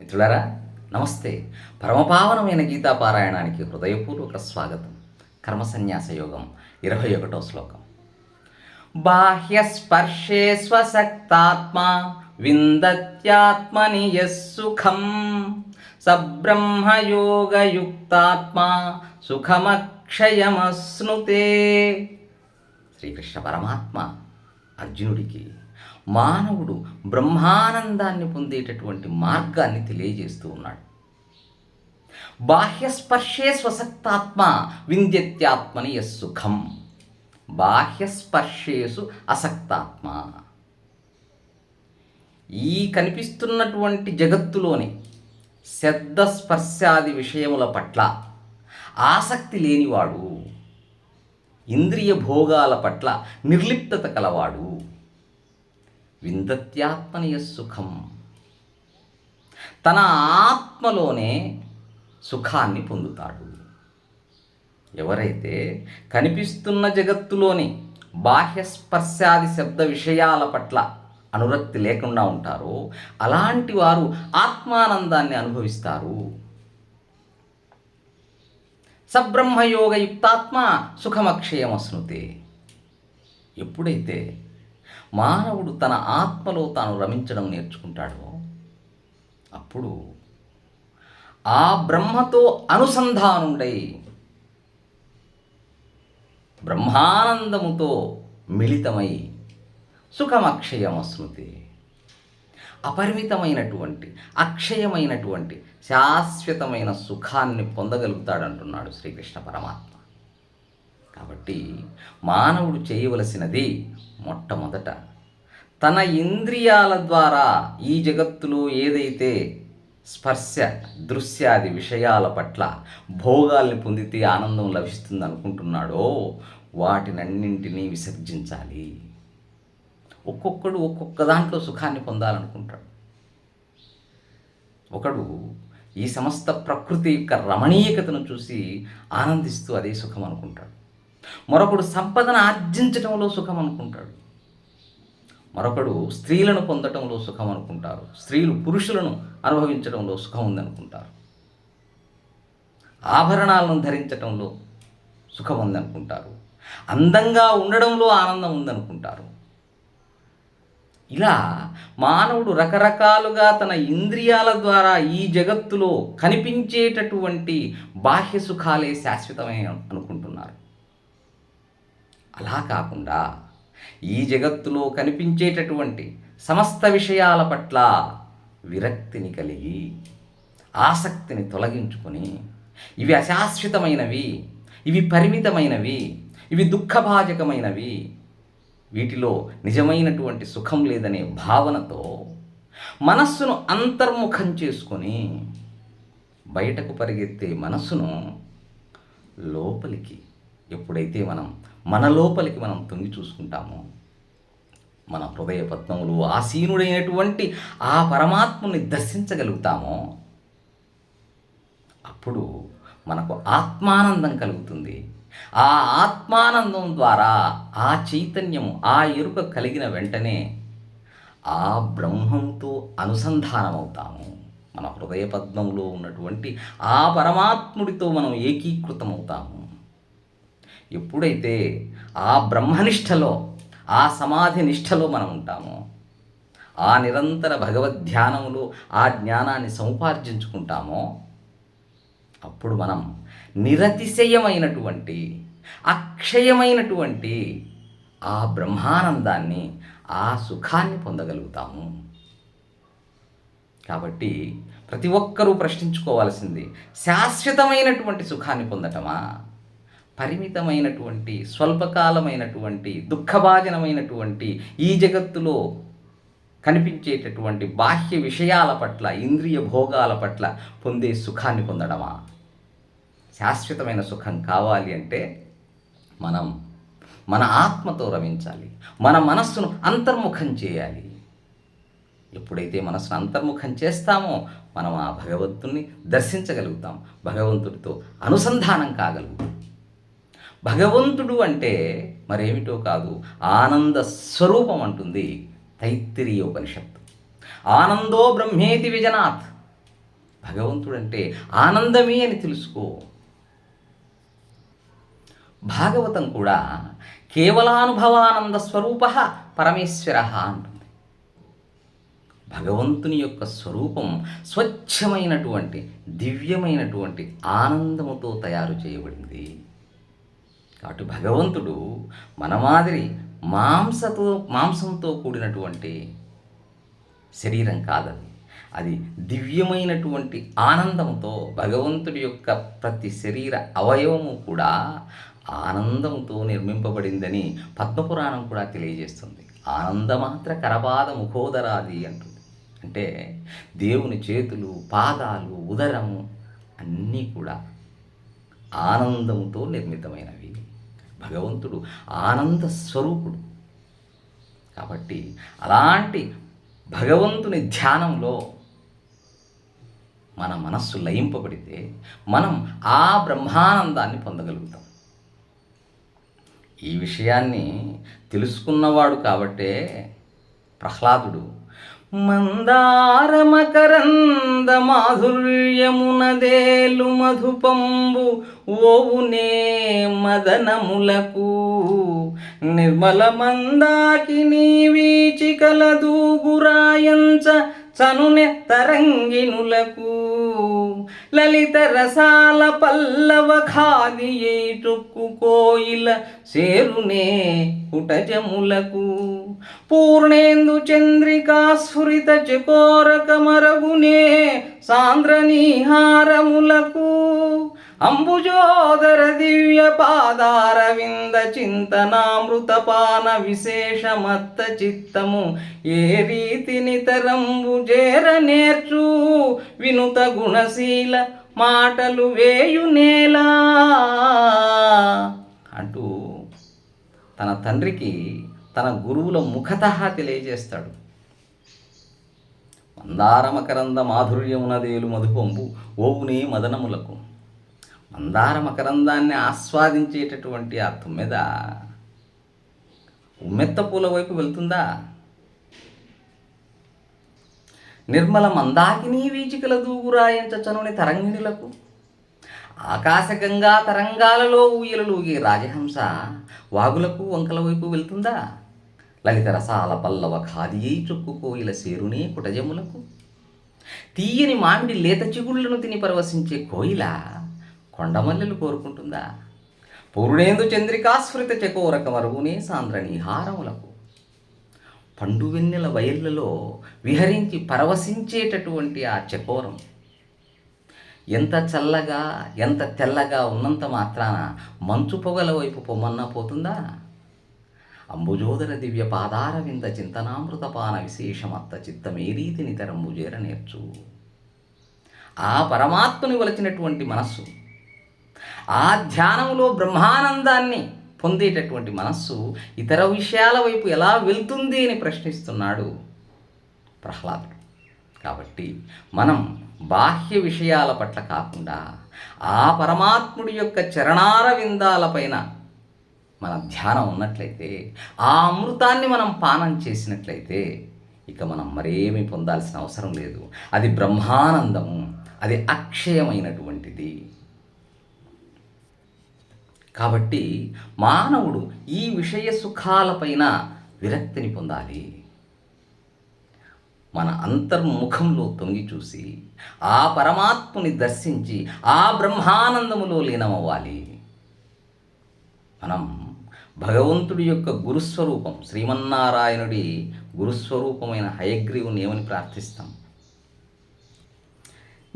మిత్రులారా నమస్తే. పరమపావనమైన గీతా పారాయణానికి హృదయపూర్వక స్వాగతం. కర్మ సన్యాస యోగం ఇరవై ఒకటో శ్లోకం. బాహ్య స్పర్శే స్వసక్తాత్మ విందత్యాత్మని యస్సుఖం సబ్రహ్మయోగయుక్తాత్మ సుఖమక్షయమశ్నుతే. శ్రీకృష్ణ పరమాత్మ అర్జునుడికి మానవుడు బ్రహ్మానందాన్ని పొందేటటువంటి మార్గాన్ని తెలియజేస్తూ ఉన్నాడు. బాహ్యస్పర్శే స్వసక్తాత్మ వింధ్యత్యాత్మని యస్సుఖం బాహ్యస్పర్శేసు అసక్తాత్మ. ఈ కనిపిస్తున్నటువంటి జగత్తులోని శబ్ద స్పర్శాది విషయముల పట్ల ఆసక్తి లేనివాడు ఇంద్రియ భోగాల పట్ల నిర్లిప్తత కలవాడు. విందత్యాత్మనియ సుఖం. తన ఆత్మలోనే సుఖాన్ని పొందుతాడు. ఎవరైతే కనిపిస్తున్న జగత్తులోని బాహ్యస్పర్శాది శబ్ద విషయాల పట్ల అనురక్తి లేకుండా ఉంటారో అలాంటి వారు ఆత్మానందాన్ని అనుభవిస్తారు. సబ్రహ్మయోగయుక్తాత్మ సుఖమక్షయమశ్నుతే. ఎప్పుడైతే మానవుడు తన ఆత్మలో తాను రమించడం నేర్చుకుంటాడో? అప్పుడు ఆ బ్రహ్మతో అనుసంధానుడై బ్రహ్మానందముతో మిళితమై సుఖమక్షయమస్మృతి. అపరిమితమైనటువంటి అక్షయమైనటువంటి శాశ్వతమైన సుఖాన్ని పొందగలుగుతాడంటున్నాడు శ్రీకృష్ణ పరమాత్మ. కాబట్టి మానవుడు చేయవలసినది మొట్టమొదట. తన ఇంద్రియాల ద్వారా ఈ జగత్తులో ఏదైతే స్పర్శ దృశ్యాది విషయాల పట్ల భోగాల్ని పొందితే ఆనందం లభిస్తుంది అనుకుంటున్నాడో వాటినన్నింటినీ విసర్జించాలి. ఒక్కొక్కడు ఒక్కొక్క దాంట్లో సుఖాన్ని పొందాలనుకుంటాడు. ఒకడు ఈ సమస్త ప్రకృతి యొక్క రమణీయకతను చూసి ఆనందిస్తూ అదే సుఖం అనుకుంటాడు మరొకడు సంపదను ఆర్జించడంలో సుఖం అనుకుంటాడు మరొకడు స్త్రీలను పొందటంలో సుఖం అనుకుంటారు స్త్రీలు పురుషులను అనుభవించడంలో సుఖం ఉందనుకుంటారు ఆభరణాలను ధరించటంలో సుఖం ఉందనుకుంటారు అందంగా ఉండడంలో ఆనందం ఉందనుకుంటారు ఇలా మానవుడు రకరకాలుగా తన ఇంద్రియాల ద్వారా ఈ జగత్తులో కనిపించేటటువంటి బాహ్య సుఖాలే శాశ్వతమే అనుకుంటున్నారు. అలా కాకుండా ఈ జగత్తులో కనిపించేటటువంటి సమస్త విషయాల పట్ల విరక్తిని కలిగి ఆసక్తిని తొలగించుకొని ఇవి అశాశ్వతమైనవి ఇవి పరిమితమైనవి ఇవి దుఃఖభాజకమైనవి వీటిలో నిజమైనటువంటి సుఖం లేదనే భావనతో మనస్సును అంతర్ముఖం చేసుకొని బయటకు పరిగెత్తే మనస్సును లోపలికి ఎప్పుడైతే మనం మన లోపలికి మనం తొంగి చూసుకుంటాము. మన హృదయ పద్మములు ఆసీనుడైనటువంటి ఆ పరమాత్ముని దర్శించగలుగుతామో అప్పుడు మనకు ఆత్మానందం కలుగుతుంది. ఆ ఆత్మానందం ద్వారా ఆ చైతన్యము ఆ ఎరుక కలిగిన వెంటనే ఆ బ్రహ్మంతో అనుసంధానమవుతాము. మన హృదయ పద్మంలో ఉన్నటువంటి ఆ పరమాత్ముడితో మనం ఏకీకృతమవుతాము. ఎప్పుడైతే ఆ బ్రహ్మనిష్టలో ఆ సమాధి నిష్టలో మనం ఉంటామో ఆ నిరంతర భగవద్ ధ్యానములో ఆ జ్ఞానాన్ని సముపార్జించుకుంటామో అప్పుడు మనం నిరతిశయమైనటువంటి అక్షయమైనటువంటి ఆ బ్రహ్మానందాన్ని ఆ సుఖాన్ని పొందగలుగుతాము. కాబట్టి ప్రతి ఒక్కరూ ప్రశ్నించుకోవాల్సింది శాశ్వతమైనటువంటి సుఖాన్ని పొందటమా? పరిమితమైనటువంటి స్వల్పకాలమైనటువంటి దుఃఖభాజనమైనటువంటి ఈ జగత్తులో కనిపించేటటువంటి బాహ్య విషయాల పట్ల ఇంద్రియ భోగాల పట్ల పొందే సుఖాన్ని పొందడమా? శాశ్వతమైన సుఖం కావాలి అంటే మనం మన ఆత్మతో రమించాలి. మన మనస్సును అంతర్ముఖం చేయాలి. ఎప్పుడైతే మనసును అంతర్ముఖం చేస్తామో మనం ఆ భగవంతుణ్ణి దర్శించగలుగుతాం. భగవంతుడితో అనుసంధానం కాగలుగుతాం. భగవంతుడు అంటే మరేమిటో కాదు ఆనంద స్వరూపం అంటుంది తైత్తిరీయ ఉపనిషత్తు. ఆనందో బ్రహ్మేతి విజనాథ్ భగవంతుడంటే ఆనందమే అని తెలుసుకో. భాగవతం కూడా కేవలానుభవానంద స్వరూప పరమేశ్వర అంటుంది. భగవంతుని యొక్క స్వరూపం స్వచ్ఛమైనటువంటి దివ్యమైనటువంటి ఆనందముతో తయారు చేయబడింది. కాబట్టి భగవంతుడు మన మాదిరి మాంసతో మాంసంతో కూడినటువంటి శరీరం కాదది అది దివ్యమైనటువంటి ఆనందంతో భగవంతుడి యొక్క ప్రతి శరీర అవయవము కూడా ఆనందంతో నిర్మింపబడిందని పద్మపురాణం కూడా తెలియజేస్తుంది. ఆనందమాత్ర కరపాద ముఖోదరాది అంటుంది. అంటే దేవుని చేతులు పాదాలు ఉదరము అన్నీ కూడా ఆనందంతో నిర్మితమైనవి. భగవంతుడు ఆనంద స్వరూపుడు. కాబట్టి అలాంటి భగవంతుని ధ్యానంలో మన మనస్సు లయింపబడితే మనం ఆ బ్రహ్మానందాన్ని పొందగలుగుతాం. ఈ విషయాన్ని తెలుసుకున్నవాడు కాబట్టే ప్రహ్లాదుడు మందారమకరంద మాధుర్యమునదేలు మధుపంబు ఓవునే మదనములకు నిర్మల మందాకిని వీచికల దూగురాయంచ చనునె తరంగినులకు లలిత రసాల పల్లవ ఖాది చుక్కు కోయిల సేరునే కుటజములకు. పూర్ణేందు చంద్రికా స్ఫురిత చకోర కమరగునే సాంద్ర నీహారములకు అంబుజోదర దివ్య పాదార వింద చింతనామృతపాన విశేషమత్త చిత్తము. ఏ రీతి నితరంబు జేర నేర్చు వినుత గుణశీల మాటలు వేయునేలా అంటూ తన తండ్రికి తన గురువుల ముఖత తెలియజేస్తాడు. మందారమకరంద మాధుర్యమునదేలు మధుపంబు ఓవునే మదనములకు. మందార మకరందాన్ని ఆస్వాదించేటటువంటి ఆ తుమ్మెద ఉమ్మెత్త పూల వైపు వెళ్తుందా? నిర్మల మందాకిని వీచికల దూగురాయించ చనుని తరంగిణులకు. ఆకాశగంగా తరంగాలలో ఊయలలూగే రాజహంస వాగులకు వంకల వైపు వెళ్తుందా? లలిత రసాల పల్లవ ఖాదియై చొక్కు కోయిల సేరునే కుటజములకు. తీయని మామిడి లేత చిగుళ్ళను తిని పరవశించే కోయిల కొండమల్లెలు కోరుకుంటుందా? పూర్ణేందు చంద్రికాస్ఫృత చకోరక మరువునే సాంద్ర హారములకు. పండు వెన్నెల వయళ్ళలో విహరించి పరవశించేటటువంటి ఆ చకోరం. ఎంత చల్లగా ఎంత తెల్లగా ఉన్నంత మాత్రాన మంచు పొగల వైపు పొమ్మన్నా పోతుందా? అంబుజోదర దివ్య పాదార వింద చింతనామృతపాన విశేషమత్త చిత్తమే రీతి నేర్చు. ఆ పరమాత్మని వలచినటువంటి మనస్సు ఆ ధ్యానంలో బ్రహ్మానందాన్ని పొందేటటువంటి మనస్సు ఇతర విషయాల వైపు ఎలా వెళ్తుంది అని ప్రశ్నిస్తున్నాడు ప్రహ్లాదుడు. కాబట్టి మనం బాహ్య విషయాల పట్ల కాకుండా ఆ పరమాత్ముడి యొక్క చరణార విందాలపైన మన ధ్యానం ఉన్నట్లయితే ఆ అమృతాన్ని మనం పానం చేసినట్లయితే ఇక మనం మరేమీ పొందాల్సిన అవసరం లేదు. అది బ్రహ్మానందము అది అక్షయమైనటువంటిది. కాబట్టి మానవుడు ఈ విషయ సుఖాలపైన విరక్తిని పొందాలి. మన అంతర్ముఖంలో తొంగి చూసి ఆ పరమాత్ముని దర్శించి ఆ బ్రహ్మానందములో లీనమవ్వాలి. మనం భగవంతుడి యొక్క గురుస్వరూపం శ్రీమన్నారాయణుడి గురుస్వరూపమైన హయగ్రీవుని ఏమని ప్రార్థిస్తాం?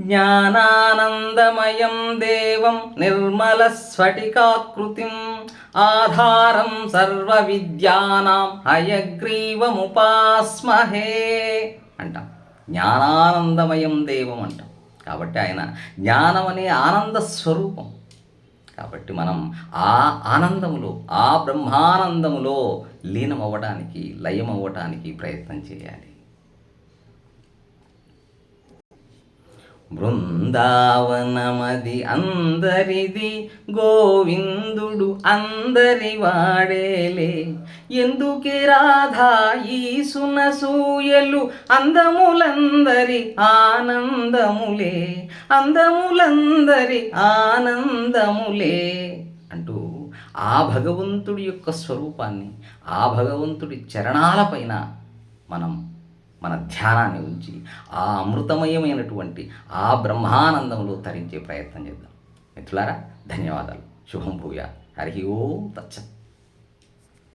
జ్ఞానానందమయం దేవం నిర్మల స్ఫటికాకృతిం ఆధారం సర్వ విద్యానాం హయగ్రీవముపాస్మహే అంటాం. జ్ఞానానందమయం దేవం అంటాం. కాబట్టి ఆయన జ్ఞానం అనే ఆనంద స్వరూపం కాబట్టి మనం ఆ ఆనందములో ఆ బ్రహ్మానందములో లీనమవ్వడానికి లయమవ్వడానికి ప్రయత్నం చేయాలి. బృందావనమది అందరిది గోవిందుడు అందరి వాడేలే. ఎందుకే రాధా ఈ సునసూయలు అందములందరి ఆనందములే? అందములందరి ఆనందములే అంటూ ఆ భగవంతుడి యొక్క స్వరూపాన్ని ఆ భగవంతుడి చరణాలపైన మనం మన ధ్యానాన్ని ఉంచి ఆ అమృతమయమైనటువంటి ఆ బ్రహ్మానందంలో తరించే ప్రయత్నం చేద్దాం. మిత్రులారా ధన్యవాదాలు. శుభం భూయ. హరి ఓం తచ్చత్